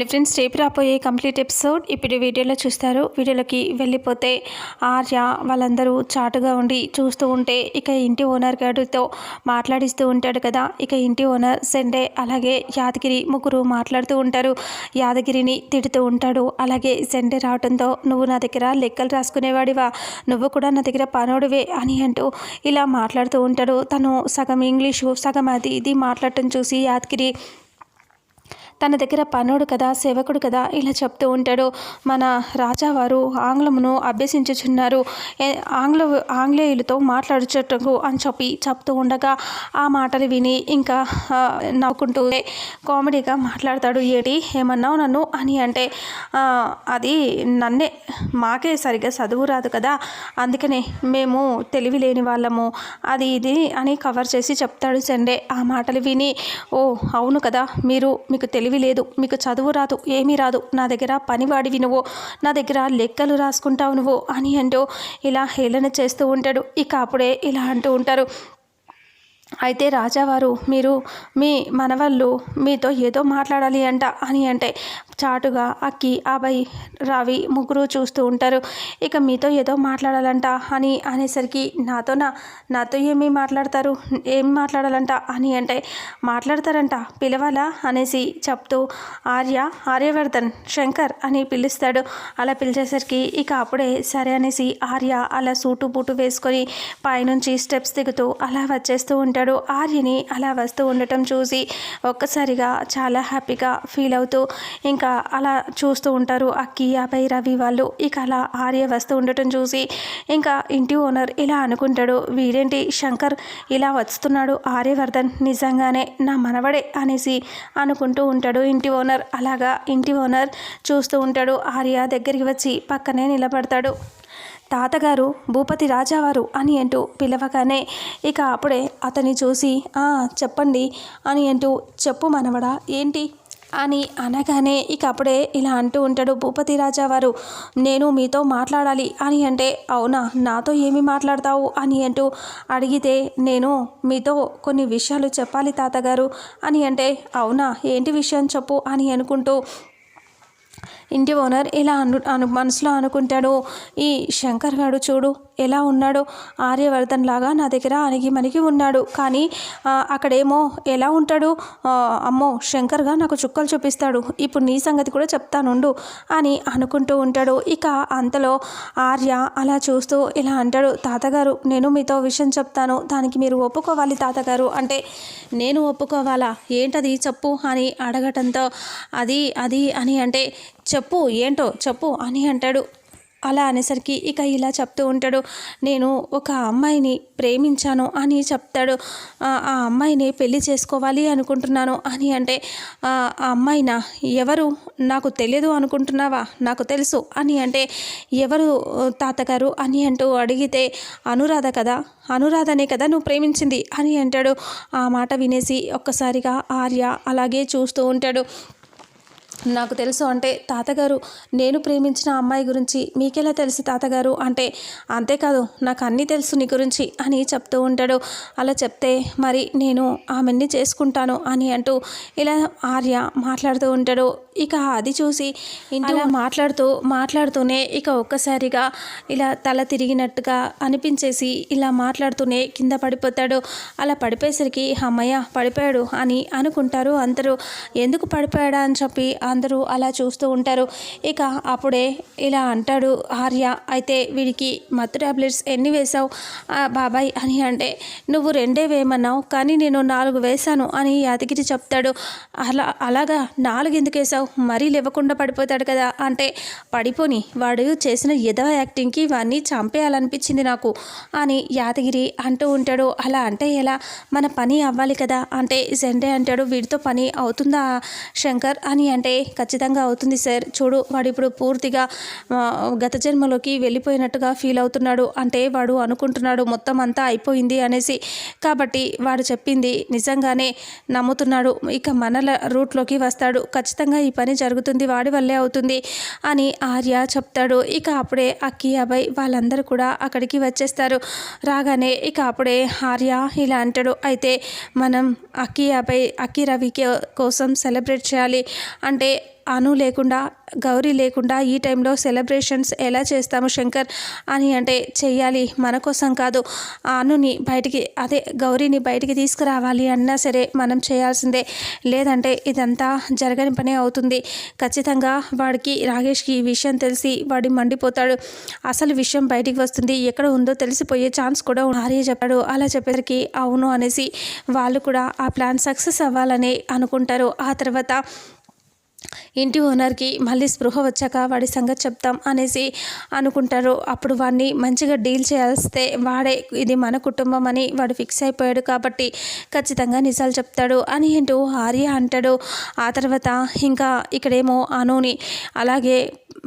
Friends రేపు రాబోయే complete episode ఇప్పుడు వీడియోలో చూస్తారు. వీడియోలోకి వెళ్ళిపోతే ఆర్య వాళ్ళందరూ చాటుగా ఉండి చూస్తూ ఉంటే ఇక ఇంటి ఓనర్ గారితో మాట్లాడిస్తూ ఉంటాడు కదా. ఇక ఇంటి ఓనర్ సెండే అలాగే యాదగిరి ముగ్గురు మాట్లాడుతూ ఉంటారు. యాదగిరిని తిడుతూ ఉంటాడు. అలాగే సెండే రావడంతో నువ్వు నా దగ్గర లెక్కలు రాసుకునేవాడివా? నువ్వు కూడా నా దగ్గర పనోడివే అని అంటూ ఇలా మాట్లాడుతూ ఉంటాడు. తను సగం ఇంగ్లీషు సగం అది ఇది మాట్లాడటం చూసి యాదగిరి తన దగ్గర పనుడు కదా సేవకుడు కదా ఇలా చెప్తూ ఉంటాడు. మన రాజావారు ఆంగ్లమును అభ్యసించుచున్నారు. ఆంగ్ల ఆంగ్లేయులతో మాట్లాడుచుటకు అని చెప్పి చెప్తూ ఉండగా ఆ మాటలు విని ఇంకా నవ్వుకుంటూ కామెడీగా మాట్లాడతాడు. ఏటి ఏమన్నావు నన్ను? అని అంటే అది నన్నే మాకే సరిగ్గా చదువు రాదు కదా అందుకనే మేము తెలివి లేని వాళ్ళము. అది ఇది అని కవర్ చేసి చెప్తాడు సండే. ఆ మాటలు విని ఓ అవును కదా మీరు మీకు తెలివి తెలివి లేదు. మీకు చదువు రాదు ఏమీ రాదు. నా దగ్గర పనివాడివి నువ్వు. నా దగ్గర లెక్కలు రాసుకుంటావు నువ్వు అని అంటూ ఇలా హేళన చేస్తూ ఉంటాడు. ఇక అప్పుడే ఇలా అంటూ ఉంటారు. అయితే రాజావారు మీరు మీ మనవళ్ళు మీతో ఏదో మాట్లాడాలి అంట అని అంటే చాటుగా అక్కి అభయ్ రావి ముగ్గురు చూస్తూ ఉంటారు. ఇక మీతో ఏదో మాట్లాడాలంట అని అనేసరికి నాతో నా నాతో ఏమి మాట్లాడతారు ఏం మాట్లాడాలంట అని అంటే మాట్లాడతారంట పిలవాలా అనేసి చెప్తూ ఆర్య ఆర్యవర్ధన్ శంకర్ అని పిలుస్తాడు. అలా పిలిచేసరికి ఇక అప్పుడే సరే అనేసి ఆర్య అలా సూటు బూటు వేసుకొని పైనుంచి స్టెప్స్ దిగుతూ అలా వచ్చేస్తూ ఉంటాడు ఆర్యని అలా వస్తూ ఉండటం చూసి ఒక్కసారిగా చాలా హ్యాపీగా ఫీల్ అవుతూ ఇంకా అలా చూస్తూ ఉంటారు అక్కి అభయ్ రవి వాళ్ళు. ఇక అలా ఆర్య వస్తూ ఉండటం చూసి ఇంకా ఇంటి ఓనర్ ఇలా అనుకుంటాడు. వీడేంటి శంకర్ ఇలా వస్తున్నాడు? ఆర్యవర్ధన్ నిజంగానే నా మనవడే అనేసి అనుకుంటూ ఉంటాడు ఇంటి ఓనర్. అలాగా ఇంటి ఓనర్ చూస్తూ ఉంటాడు. ఆర్య దగ్గరికి వచ్చి పక్కనే నిలబడతాడు. తాతగారు భూపతి రాజావారు అని అంటూ పిలవగానే ఇక అప్పుడే అతన్ని చూసి చెప్పండి అని అంటూ చెప్పు మనవడా ఏంటి? అని అనగానే ఇక అప్పుడే ఇలా అంటూ ఉంటాడు భూపతి రాజావారు నేను మీతో మాట్లాడాలి అని అంటే అవునా నాతో ఏమి మాట్లాడతావు? అని అంటూ అడిగితే నేను మీతో కొన్ని విషయాలు చెప్పాలి తాతగారు అని అంటే అవునా ఏంటి విషయం చెప్పు అని అనుకుంటూ ఇంటి ఓనర్ ఇలా అను అను మనసులో అనుకుంటాడు ఈ శంకర్ గారు చూడు ఎలా ఉన్నాడు ఆర్యవర్ధన్ లాగా నా దగ్గర అణిగి మనకి ఉన్నాడు. కానీ అక్కడేమో ఎలా ఉంటాడు? అమ్మో శంకర్గా నాకు చుక్కలు చూపిస్తాడు. ఇప్పుడు నీ సంగతి కూడా చెప్తానుండు అని అనుకుంటూ ఉంటాడు. ఇక అంతలో ఆర్య అలా చూస్తూ ఇలా అంటాడు తాతగారు నేను మీతో విషయం చెప్తాను. దానికి మీరు ఒప్పుకోవాలి తాతగారు. అంటే నేను ఒప్పుకోవాలా? ఏంటది? చెప్పు అని అడగటంతో అది అది అని అంటే చెప్పు ఏంటో చెప్పు అని అంటాడు. అలా అనేసరికి ఇక ఇలా చెప్తూ ఉంటాడు. నేను ఒక అమ్మాయిని ప్రేమించాను అని చెప్తాడు. ఆ అమ్మాయిని పెళ్ళి చేసుకోవాలి అనుకుంటున్నాను అని అంటే ఆ అమ్మాయిన ఎవరు? నాకు తెలియదు అనుకుంటున్నావా? నాకు తెలుసు అని అంటే ఎవరు తాతగారు అని అంటూ అడిగితే అనురాధ కదా అనురాధనే కదా నువ్వు ప్రేమించింది అని అంటాడు. ఆ మాట వినేసి ఒక్కసారిగా ఆర్య అలాగే చూస్తూ ఉంటాడు. నాకు తెలుసు అంటే తాతగారు నేను ప్రేమించిన అమ్మాయి గురించి మీకెలా తెలుసు తాతగారు? అంటే అంతేకాదు నాకు అన్నీ తెలుసు నీ గురించి అని చెప్తూ ఉంటాడు. అలా చెప్తే మరి నేను ఆమెన్ని చేసుకుంటాను అని అంటూ ఇలా ఆర్య మాట్లాడుతూ ఉంటాడు. ఇక అది చూసి అలా మాట్లాడుతూ మాట్లాడుతూనే ఇక ఒక్కసారిగా ఇలా తల తిరిగినట్టుగా అనిపించేసి ఇలా మాట్లాడుతూనే కింద పడిపోతాడు. అలా పడిపోయేసరికి అమ్మయ్య పడిపోయాడు అని అనుకుంటారు అందరూ. ఎందుకు పడిపోయాడా? అని చెప్పి అందరూ అలా చూస్తూ ఉంటారు. ఇక అప్పుడే ఇలా అంటాడు ఆర్య అయితే వీడికి మత్తు ట్యాబ్లెట్స్ ఎన్ని వేశావు? బాబాయ్ అని అంటే నువ్వు రెండే వేయమన్నావు కానీ నేను నాలుగు వేశాను అని యాదగిరి చెప్తాడు. అలా అలాగా నాలుగు ఎందుకు వేసావు మరీ లేవకుండా పడిపోతాడు కదా అంటే పడిపోని వాడు చేసిన ఎదవ యాక్టింగ్కి వాడిని చంపేయాలనిపించింది నాకు అని యాదగిరి అంటూ ఉంటాడు. అలా అంటే ఎలా? మన పని అవ్వాలి కదా అంటే జెండే అంటాడు. వీడితో పని అవుతుందా శంకర్? అని అంటే ఖచ్చితంగా అవుతుంది సార్. చూడు వాడు ఇప్పుడు పూర్తిగా గత జన్మలోకి వెళ్ళిపోయినట్టుగా ఫీల్ అవుతున్నాడు. అంటే వాడు అనుకుంటున్నాడు మొత్తం అంతా అయిపోయింది అనేసి. కాబట్టి వాడు చెప్పింది నిజంగానే నమ్ముతున్నాడు. ఇక మనల రూట్లోకి వస్తాడు. ఖచ్చితంగా ఈ పని జరుగుతుంది వాడి వల్లే అవుతుంది అని ఆర్య చెప్తాడు. ఇక అప్పుడే అక్కి అభయ్ వాళ్ళందరూ కూడా అక్కడికి వచ్చేస్తారు. రాగానే ఇక అప్పుడే ఆర్య ఇలా అంటాడు. అయితే మనం అక్కి అభయ్ అక్కి రవి కోసం సెలబ్రేట్ చేయాలి. అంటే అంటే అను లేకుండా గౌరీ లేకుండా ఈ టైంలో సెలబ్రేషన్స్ ఎలా చేస్తాము శంకర్ అని అంటే చెయ్యాలి మన కోసం కాదు. అనుని బయటికి అదే గౌరీని బయటికి తీసుకురావాలి అన్నా సరే మనం చేయాల్సిందే. లేదంటే ఇదంతా జరగని పని అవుతుంది. ఖచ్చితంగా వాడికి రాగేష్కి ఈ విషయం తెలిసి వాడి మండిపోతాడు. అసలు విషయం బయటికి వస్తుంది ఎక్కడ ఉందో తెలిసిపోయే ఛాన్స్ కూడా ఆర్య చెప్పాడు అలా చెప్పేసరికి అవును అనేసి వాళ్ళు కూడా ఆ ప్లాన్ సక్సెస్ అవ్వాలని అనుకుంటారు. ఆ తర్వాత ఇంటి ఓనర్కి మళ్ళీ స్పృహ వచ్చాక వాడి సంగతి చెప్తాం అనేసి అనుకుంటారు. అప్పుడు వాడిని మంచిగా డీల్ చేయాల్స్తే వాడే ఇది మన కుటుంబం అని వాడు ఫిక్స్ అయిపోయాడు కాబట్టి ఖచ్చితంగా నిజాలు చెప్తాడు అని ఏంటో ఆర్య అంటాడు. ఆ తర్వాత ఇంకా ఇక్కడేమో అనుని అలాగే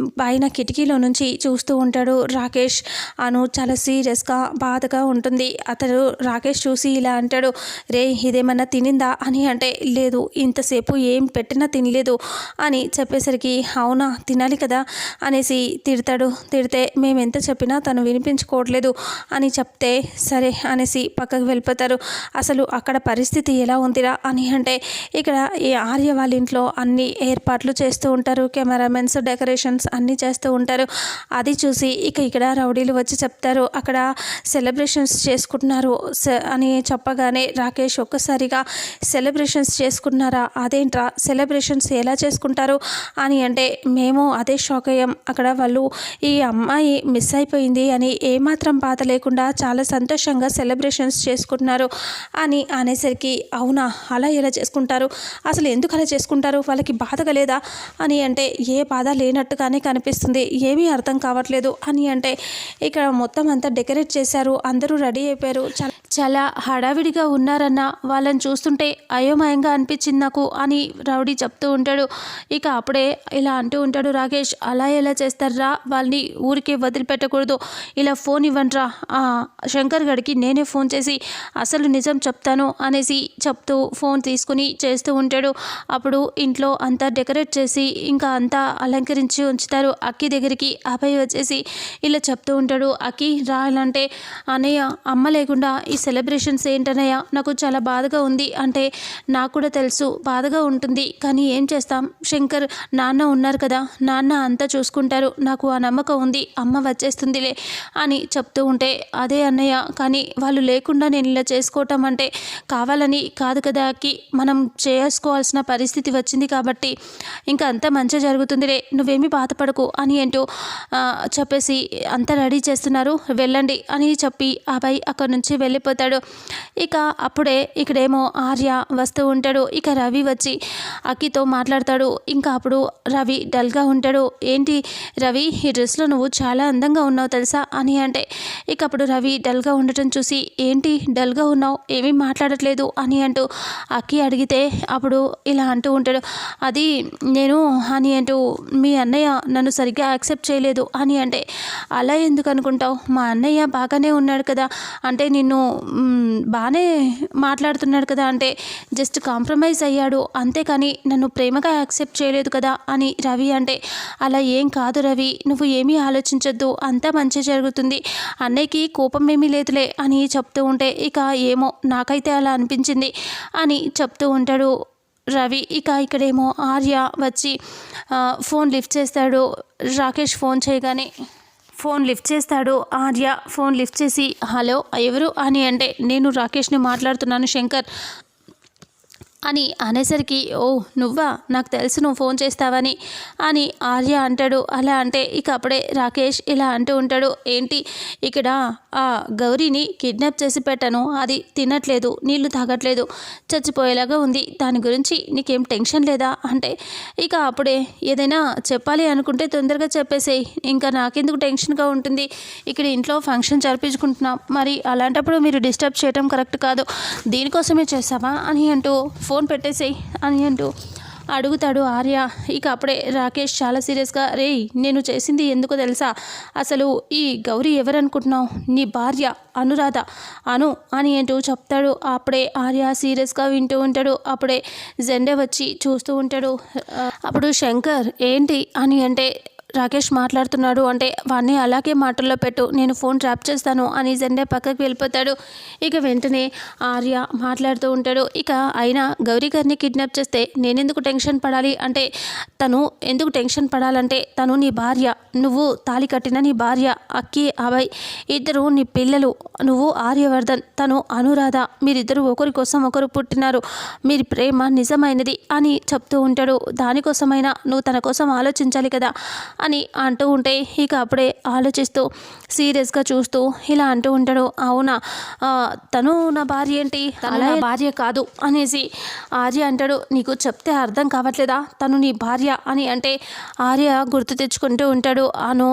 పైన కిటికీలో నుంచి చూస్తూ ఉంటాడు రాకేష్. అను చాలా సీరియస్గా బాధగా ఉంటుంది. అతడు రాకేష్ చూసి ఇలా అంటాడు రే ఇదేమన్నా తినిందా? అని అంటే లేదు ఇంతసేపు ఏం పెట్టినా తినలేదు అని చెప్పేసరికి అవునా తినాలి కదా అనేసి తిడతాడు. తిడితే మేము ఎంత చెప్పినా తను వినిపించుకోవట్లేదు అని చెప్తే సరే అనేసి పక్కకు వెళ్ళిపోతారు. అసలు అక్కడ పరిస్థితి ఎలా ఉందిరా? అని అంటే ఇక్కడ ఈ ఆర్య వాళ్ళ ఇంట్లో అన్ని ఏర్పాట్లు చేస్తూ ఉంటారు. కెమెరామెన్స్ డెకరేషన్ డెకరేషన్స్ అన్నీ చేస్తూ ఉంటారు. అది చూసి ఇక ఇక్కడ రౌడీలు వచ్చి చెప్తారు అక్కడ సెలబ్రేషన్స్ చేసుకుంటున్నారు అని చెప్పగానే రాకేష్ ఒక్కసారిగా సెలబ్రేషన్స్ చేసుకున్నారా అదేంట్రా? సెలబ్రేషన్స్ ఎలా చేసుకుంటారు? అని అంటే మేము అదే షాక్ అయ్యాం. అక్కడ వాళ్ళు ఈ అమ్మాయి మిస్ అయిపోయింది అని ఏమాత్రం బాధ లేకుండా చాలా సంతోషంగా సెలబ్రేషన్స్ చేసుకుంటున్నారు అని అనేసరికి అవునా? అలా ఎలా చేసుకుంటారు? అసలు ఎందుకు అలా చేసుకుంటారు? వాళ్ళకి బాధగా లేదా? అని అంటే ఏ బాధ లేనట్టుగా లాగానే కనిపిస్తుంది. ఏమీ అర్థం కావట్లేదు అని అంటే ఇక్కడ మొత్తం అంతా డెకరేట్ చేశారు. అందరూ రెడీ అయిపోయారు. చాలా చాలా హడావిడిగా ఉన్నారన్న వాళ్ళని చూస్తుంటే అయోమయంగా అనిపించింది నాకు అని రౌడీ చెప్తూ ఉంటాడు. ఇక అప్పుడే ఇలా అంటూ ఉంటాడు రాకేష్ అలా ఎలా చేస్తారా? వాళ్ళని ఊరికే వదిలిపెట్టకూడదు. ఇలా ఫోన్ ఇవ్వండిరా. శంకర్ గడికి నేనే ఫోన్ చేసి అసలు నిజం చెప్తాను అనేసి చెప్తూ ఫోన్ తీసుకుని చేస్తూ ఉంటాడు. అప్పుడు ఇంట్లో అంతా డెకరేట్ చేసి ఇంకా అంతా అలంకరించి ఉంచుతారు. అక్కి దగ్గరికి అభయ్ వచ్చేసి ఇలా చెప్తూ ఉంటాడు అక్కి రాయాలంటే అన్నయ్య అమ్మ లేకుండా ఈ సెలబ్రేషన్స్ ఏంటన్నయ్య? నాకు చాలా బాధగా ఉంది. అంటే నాకు కూడా తెలుసు బాధగా ఉంటుంది. కానీ ఏం చేస్తాం? శంకర్ నాన్న ఉన్నారు కదా నాన్న అంతా చూసుకుంటారు. నాకు ఆ నమ్మకం ఉంది అమ్మ వచ్చేస్తుందిలే అని చెప్తూ ఉంటే అదే అన్నయ్య కానీ వాళ్ళు లేకుండా నేను ఇలా చేసుకోవటం అంటే కావాలని కాదు కదా అక్కి. మనం చేసుకోవాల్సిన పరిస్థితి వచ్చింది కాబట్టి ఇంకా అంతా మంచిగా జరుగుతుందిలే. నువ్వేమీ బాధపడకు అని ఏంటో చెప్పేసి అంతా రెడీ చేస్తున్నారు. వెళ్ళండి అని చెప్పి అబ్బాయి అక్కడి నుంచి వెళ్ళిపోతాడు. ఇక అప్పుడే ఇక్కడేమో ఆర్య వస్తూ ఉంటాడు. ఇక రవి వచ్చి అక్కితో మాట్లాడతాడు. ఇంకా అప్పుడు రవి డల్గా ఉంటాడు. ఏంటి రవి ఈ డ్రెస్లో నువ్వు చాలా అందంగా ఉన్నావు తెలుసా? అని అంటే ఇక అప్పుడు రవి డల్గా ఉండటం చూసి ఏంటి డల్గా ఉన్నావు? ఏమీ మాట్లాడట్లేదు? అని అంటూ అక్కి అడిగితే అప్పుడు ఇలా అంటూ ఉంటాడు. అది నేను అని అంటూ మీ అన్నయ్య నన్ను సరిగ్గా యాక్సెప్ట్ చేయలేదు అని అంటే అలా ఎందుకు అనుకుంటావు? మా అన్నయ్య బాగానే ఉన్నాడు కదా. అంటే నిన్ను బాగానే మాట్లాడుతున్నాడు కదా. అంటే జస్ట్ కాంప్రమైజ్ అయ్యాడు. అంతేకాని నన్ను ప్రేమగా యాక్సెప్ట్ చేయలేదు కదా అని రవి అంటే అలా ఏం కాదు రవి. నువ్వు ఏమీ ఆలోచించొద్దు. అంతా మంచి జరుగుతుంది. అన్నయ్యకి కోపం ఏమీ లేదులే అని చెప్తూ ఉంటే ఇక ఏమో నాకైతే అలా అనిపించింది అని చెప్తూ ఉంటాడు రవి ఇక ఇక్కడేమో ఆర్య వచ్చి ఫోన్ లిఫ్ట్ చేస్తాడు. రాకేష్ ఫోన్ చేయగానే ఫోన్ లిఫ్ట్ చేస్తాడు. ఆర్య ఫోన్ లిఫ్ట్ చేసి హలో ఎవరు? అని అంటే నేను రాకేష్ని మాట్లాడుతున్నాను శంకర్. అని అనేసరికి ఓ నువ్వా? నాకు తెలుసు నువ్వు ఫోన్ చేస్తావని అని ఆర్య అంటాడు. అలా అంటే ఇక అప్పుడే రాకేష్ ఇలా అంటూ ఉంటాడు. ఏంటి? ఇక్కడ ఆ గౌరీని కిడ్నాప్ చేసి పెట్టాను. అది తినట్లేదు నీళ్ళు తాగట్లేదు చచ్చిపోయేలాగా ఉంది. దాని గురించి నీకేం టెన్షన్ లేదా? అంటే ఇక అప్పుడే ఏదైనా చెప్పాలి అనుకుంటే తొందరగా చెప్పేసేయి. ఇంకా నాకెందుకు టెన్షన్గా ఉంటుంది? ఇక్కడ ఇంట్లో ఫంక్షన్ జరిపించుకుంటున్నాం. మరి అలాంటప్పుడు మీరు డిస్టర్బ్ చేయడం కరెక్ట్ కాదు. దీనికోసమే చేస్తావా? అని అంటూ ఫోన్ పెట్టేసేయి అని అంటూ అడుగుతాడు ఆర్య. ఇక అప్పుడే రాకేష్ చాలా సీరియస్గా రే నేను చేసింది ఎందుకో తెలుసా? అసలు ఈ గౌరీ ఎవరనుకుంటున్నావు? నీ భార్య అనురాధ అను అని అంటూ చెప్తాడు. అప్పుడే ఆర్య సీరియస్గా వింటూ ఉంటాడు. అప్పుడే జెండే వచ్చి చూస్తూ ఉంటాడు. అప్పుడు శంకర్ ఏంటి? అని అంటే రాకేష్ మాట్లాడుతున్నాడు. అంటే వాడిని అలాగే మాటల్లో పెట్టు నేను ఫోన్ ట్రాప్ చేస్తాను అని జెండే పక్కకి వెళ్ళిపోతాడు. ఇక వెంటనే ఆర్య మాట్లాడుతూ ఉంటాడు. ఇక అయినా గౌరీ గారిని కిడ్నాప్ చేస్తే నేనెందుకు టెన్షన్ పడాలి? అంటే తను ఎందుకు టెన్షన్ పడాలంటే తను నీ భార్య నువ్వు తాలి కట్టిన నీ భార్య అక్కి అభయ్ ఇద్దరు నీ పిల్లలు. నువ్వు ఆర్యవర్ధన్ తను అనురాధ. మీరిద్దరు ఒకరి కోసం ఒకరు పుట్టినారు. మీరు ప్రేమ నిజమైనది అని చెప్తూ ఉంటాడు. దానికోసమైనా నువ్వు తన కోసం ఆలోచించాలి కదా. అని అంటూ ఉంటే ఇక అప్పుడే ఆలోచిస్తూ సీరియస్గా చూస్తూ ఇలా అంటూ ఉంటాడు. అవునా? తను నా భార్య ఏంటి? అలా భార్య కాదు అనేసి ఆర్య అంటాడు. నీకు చెప్తే అర్థం కావట్లేదా? తను నీ భార్య అని అంటే ఆర్య గుర్తు తెచ్చుకుంటూ ఉంటాడు. అను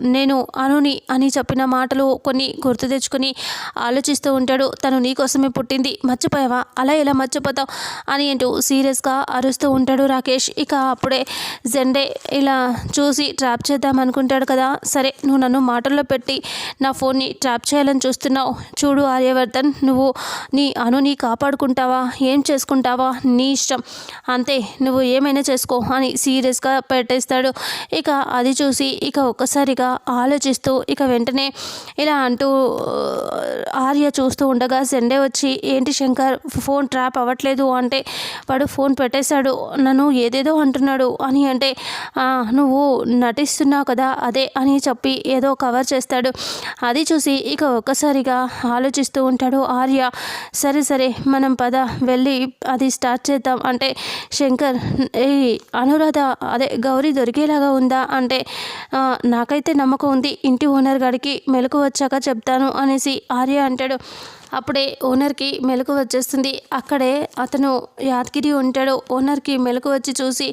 నేను అనుని అని చెప్పిన మాటలు కొన్ని గుర్తు తెచ్చుకొని ఆలోచిస్తూ ఉంటాడు. తను నీ కోసమే పుట్టింది. మర్చిపోయావా? అలా ఎలా మర్చిపోతావు? అని అంటూ సీరియస్గా అరుస్తూ ఉంటాడు రాకేష్. ఇక అప్పుడే జెండే ఇలా చూసి ట్రాప్ చేద్దాం అనుకుంటాడు కదా. సరే నువ్వు నన్ను మాటల్లో పెట్టి నా ఫోన్ని ట్రాప్ చేయాలని చూస్తున్నావు. చూడు ఆర్యవర్ధన్ నువ్వు నీ అనుని కాపాడుకుంటావా? ఏం చేసుకుంటావా? నీ ఇష్టం. అంతే నువ్వు ఏమైనా చేసుకో అని సీరియస్గా పెట్టేస్తాడు. ఇక అది చూసి ఇక ఒక్కసారిగా ఆలోచిస్తూ ఇక వెంటనే ఇలా అంటూ ఆర్య చూస్తూ ఉండగా సండే వచ్చి ఏంటి శంకర్ ఫోన్ ట్రాప్ అవ్వట్లేదు అంటే వాడు ఫోన్ పెట్టేశాడు. నన్ను ఏదేదో అంటున్నాడు అని అంటే నువ్వు నువ్వు నటిస్తున్నావు కదా అదే అని చెప్పి ఏదో కవర్ చేస్తాడు. అది చూసి ఇక ఒక్కసారిగా ఆలోచిస్తూ ఉంటాడు ఆర్య. సరే సరే మనం పద వెళ్ళి అది స్టార్ట్ చేద్దాం అంటే శంకర్ ఏ అనురాధ అదే గౌరీ దొరికేలాగా ఉందా? అంటే నాకైతే నమ్మకం ఉంది ఇంటి ఓనర్ గారికి మెలకు వచ్చాక చెప్తాను అనేసి ఆర్య అంటాడు. అప్పుడే ఓనర్కి మెలకు వచ్చేస్తుంది. అక్కడే అతను యాదగిరి ఉంటాడు. ఓనర్కి మెలకు వచ్చి చూసి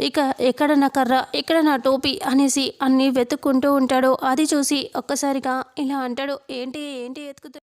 ఇక ఎక్కడ నా కర్ర? ఎక్కడ నా టోపీ? అనేసి అన్నీ వెతుక్కుంటూ ఉంటాడు. అది చూసి ఒక్కసారిగా ఇలా అంటాడు. ఏంటి? ఏంటి? వెతుకుతు